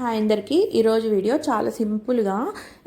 Hi అందరికీ ఈరోజు video చాలా సింపుల్గా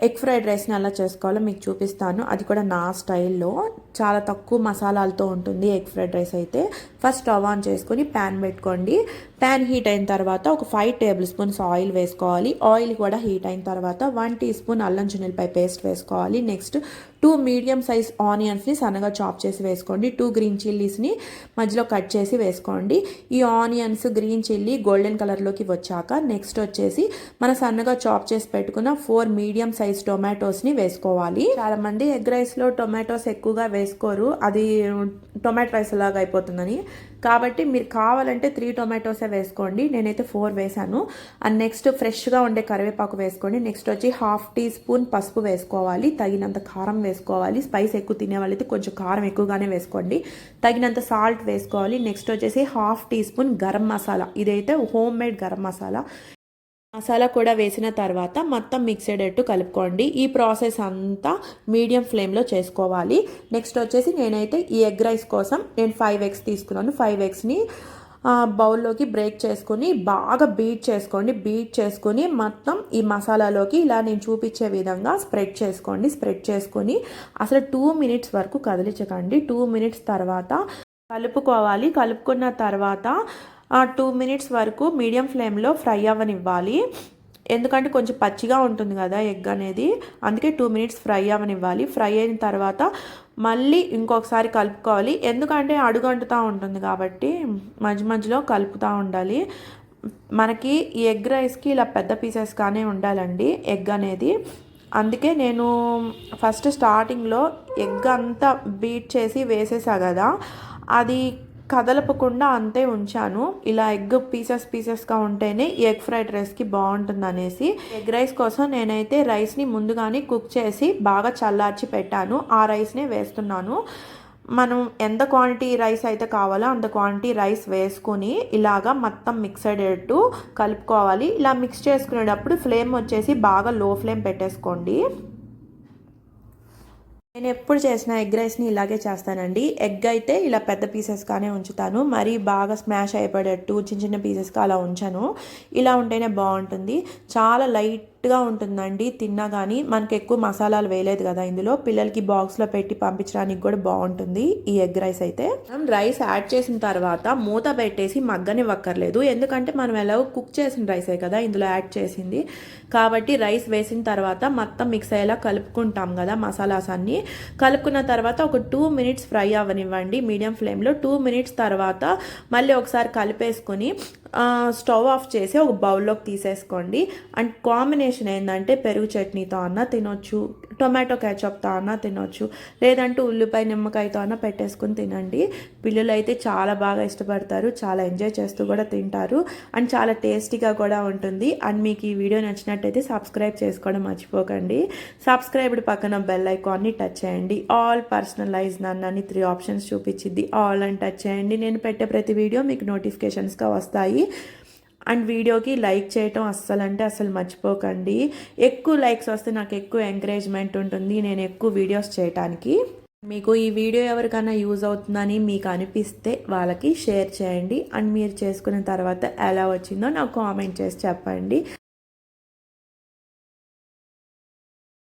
ఎగ్ ఫ్రైడ్ రైస్ని ఎలా చేసుకోవాలో మీకు చూపిస్తాను. అది కూడా నా స్టైల్లో. చాలా తక్కువ మసాలాలతో ఉంటుంది ఎగ్ ఫ్రైడ్ రైస్ అయితే. ఫస్ట్ స్టవ్ ఆన్ చేసుకొని ప్యాన్ పెట్టుకోండి. ప్యాన్ హీట్ అయిన తర్వాత ఒక ఫైవ్ టేబుల్ స్పూన్స్ ఆయిల్ వేసుకోవాలి. ఆయిల్ కూడా హీట్ అయిన తర్వాత వన్ టీ స్పూన్ అల్లం చున్నిలపై పేస్ట్ వేసుకోవాలి. నెక్స్ట్ టూ మీడియం సైజ్ ఆనియన్స్ని సన్నగా చాప్ చేసి వేసుకోండి. టూ గ్రీన్ చిల్లీస్ని మధ్యలో కట్ చేసి వేసుకోండి. ఈ ఆనియన్స్ గ్రీన్ చిల్లీ గోల్డెన్ కలర్లోకి వచ్చాక నెక్స్ట్ వచ్చేసి మన సన్నగా చాప్ చేసి పెట్టుకున్న ఫోర్ మీడియం సైజ్ టొమాటోస్ని వేసుకోవాలి. చాలా మంది ఎగ్ రైస్లో టొమాటోస్ ఎక్కువగా వేసుకోరు. అది టొమాటో రైస్ లాగా అయిపోతుందని. కాబట్టి మీరు కావాలంటే త్రీ టొమాటోసే వేసుకోండి. నేనైతే ఫోర్ వేసాను అండ్ నెక్స్ట్ ఫ్రెష్గా ఉండే కరివేపాకు వేసుకోండి. నెక్స్ట్ వచ్చి హాఫ్ టీ స్పూన్ పసుపు వేసుకోవాలి. తగినంత కారం వేసుకోవాలి. స్పైస్ ఎక్కువ తినే వాళ్ళైతే కొంచెం కారం ఎక్కువగానే వేసుకోండి. తగినంత సాల్ట్ వేసుకోవాలి. నెక్స్ట్ వచ్చేసి half teaspoon garam masala. ఇదైతే హోమ్ మేడ్ గరం మసాలా. మసాలా కూడా వేసిన తర్వాత మొత్తం మిక్సెడెట్టు కలుపుకోండి. ఈ ప్రాసెస్ అంతా మీడియం ఫ్లేమ్లో చేసుకోవాలి. నెక్స్ట్ వచ్చేసి నేనైతే ఈ ఎగ్ రైస్ కోసం నేను ఫైవ్ ఎగ్స్ తీసుకున్నాను. ఫైవ్ ఎగ్స్ని బౌల్లోకి బ్రేక్ చేసుకొని బాగా బీట్ చేసుకోండి. బీట్ చేసుకొని మొత్తం ఈ మసాలాలోకి ఇలా నేను చూపించే విధంగా స్ప్రెడ్ చేసుకోండి. స్ప్రెడ్ చేసుకొని అసలు టూ మినిట్స్ వరకు కదిలించకండి. టూ మినిట్స్ తర్వాత కలుపుకోవాలి. కలుపుకున్న తర్వాత టూ మినిట్స్ వరకు మీడియం ఫ్లేమ్లో ఫ్రై అవ్వనివ్వాలి ఎందుకంటే కొంచెం పచ్చిగా ఉంటుంది కదా ఎగ్ అనేది. అందుకే టూ మినిట్స్ ఫ్రై అవ్వనివ్వాలి ఫ్రై అయిన తర్వాత మళ్ళీ ఇంకొకసారి కలుపుకోవాలి. ఎందుకంటే అడుగంటుతూ ఉంటుంది కాబట్టి మధ్య మధ్యలో కలుపుతూ ఉండాలి. మనకి ఈ ఎగ్ రైస్కి ఇలా పెద్ద పీసెస్ కానీ ఉండాలండి ఎగ్ అనేది. అందుకే నేను ఫస్ట్ స్టార్టింగ్లో ఎగ్ అంతా బీట్ చేసి వేసేసా కదా. అది కదలపకుండా అంతే ఉంచాను. ఇలా ఎగ్ పీసెస్ పీసెస్గా ఉంటేనే ఎగ్ ఫ్రైడ్ రైస్కి బాగుంటుంది అనేసి ఎగ్ రైస్ కోసం నేనైతే రైస్ని ముందుగానే కుక్ చేసి బాగా చల్లార్చి పెట్టాను. ఆ రైస్నే వేస్తున్నాను. మనం ఎంత క్వాంటిటీ రైస్ అయితే కావాలో అంత క్వాంటిటీ రైస్ వేసుకుని ఇలాగా మొత్తం మిక్సెడ్ కలుపుకోవాలి. ఇలా మిక్స్ చేసుకునేటప్పుడు ఫ్లేమ్ వచ్చేసి బాగా లో ఫ్లేమ్ పెట్టేసుకోండి. నేను ఎప్పుడు చేసిన ఎగ్ రైస్ని ఇలాగే చేస్తానండి. ఎగ్ అయితే ఇలా పెద్ద పీసెస్గానే ఉంచుతాను. మరీ బాగా స్మాష్ అయిపోయేటట్టు చిన్న చిన్న పీసెస్గా అలా ఉంచాను. ఇలా ఉంటేనే బాగుంటుంది. చాలా లైట్ సాఫ్ట్గా ఉంటుందండి. తిన్నా కానీ మనకి ఎక్కువ మసాలాలు వేయలేదు కదా ఇందులో. పిల్లలకి బాక్స్లో పెట్టి పంపించడానికి కూడా బాగుంటుంది ఈ ఎగ్ రైస్ అయితే. మనం రైస్ యాడ్ చేసిన తర్వాత మూత పెట్టేసి మగ్గనివ్వక్కర్లేదు. ఎందుకంటే మనం ఎలాగో కుక్ చేసిన రైసే కదా ఇందులో యాడ్ చేసింది. కాబట్టి రైస్ వేసిన తర్వాత మొత్తం మిక్స్ అయ్యేలా కలుపుకుంటాం కదా మసాలాస్ అన్నీ. కలుపుకున్న తర్వాత ఒక టూ మినిట్స్ ఫ్రై అవ్వనివ్వండి మీడియం ఫ్లేమ్లో. టూ మినిట్స్ తర్వాత మళ్ళీ ఒకసారి కలిపేసుకొని స్టవ్ ఆఫ్ చేసి ఒక బౌల్లోకి తీసేసుకోండి. అండ్ కాంబినేషన్ ఏంటంటే పెరుగు చట్నీతో అన్న తినొచ్చు టొమాటో క్యాచప్తో అన్న తినొచ్చు లేదంటే ఉల్లిపాయ నిమ్మకాయతో అన్న పెట్టేసుకుని తినండి. పిల్లలు అయితే చాలా బాగా ఇష్టపడతారు చాలా ఎంజాయ్ చేస్తూ కూడా తింటారు అండ్ చాలా టేస్టీగా కూడా ఉంటుంది. అండ్ మీకు ఈ వీడియో నచ్చినట్టయితే సబ్స్క్రైబ్ చేసుకోవడం మర్చిపోకండి. సబ్స్క్రైబ్డ్ పక్కన బెల్ ఐకాన్ని టచ్ చేయండి. ఆల్ పర్సనలైజ్ నన్నని త్రీ ఆప్షన్స్ చూపించింది. ఆల్ అని టచ్ చేయండి. నేను పెట్టే ప్రతి వీడియో మీకు నోటిఫికేషన్స్గా వస్తాయి. అండ్ వీడియోకి లైక్ చేయటం అస్సలు అంటే అసలు మర్చిపోకండి. ఎక్కువ లైక్స్ వస్తే నాకు ఎక్కువ ఎంకరేజ్మెంట్ ఉంటుంది. నేను ఎక్కువ వీడియోస్ చేయటానికి. మీకు ఈ వీడియో ఎవరికైనా యూజ్ అవుతుందని మీకు అనిపిస్తే వాళ్ళకి షేర్ చేయండి. అండ్ మీరు చేసుకున్న తర్వాత ఎలా వచ్చిందో నాకు కామెంట్ చేసి చెప్పండి.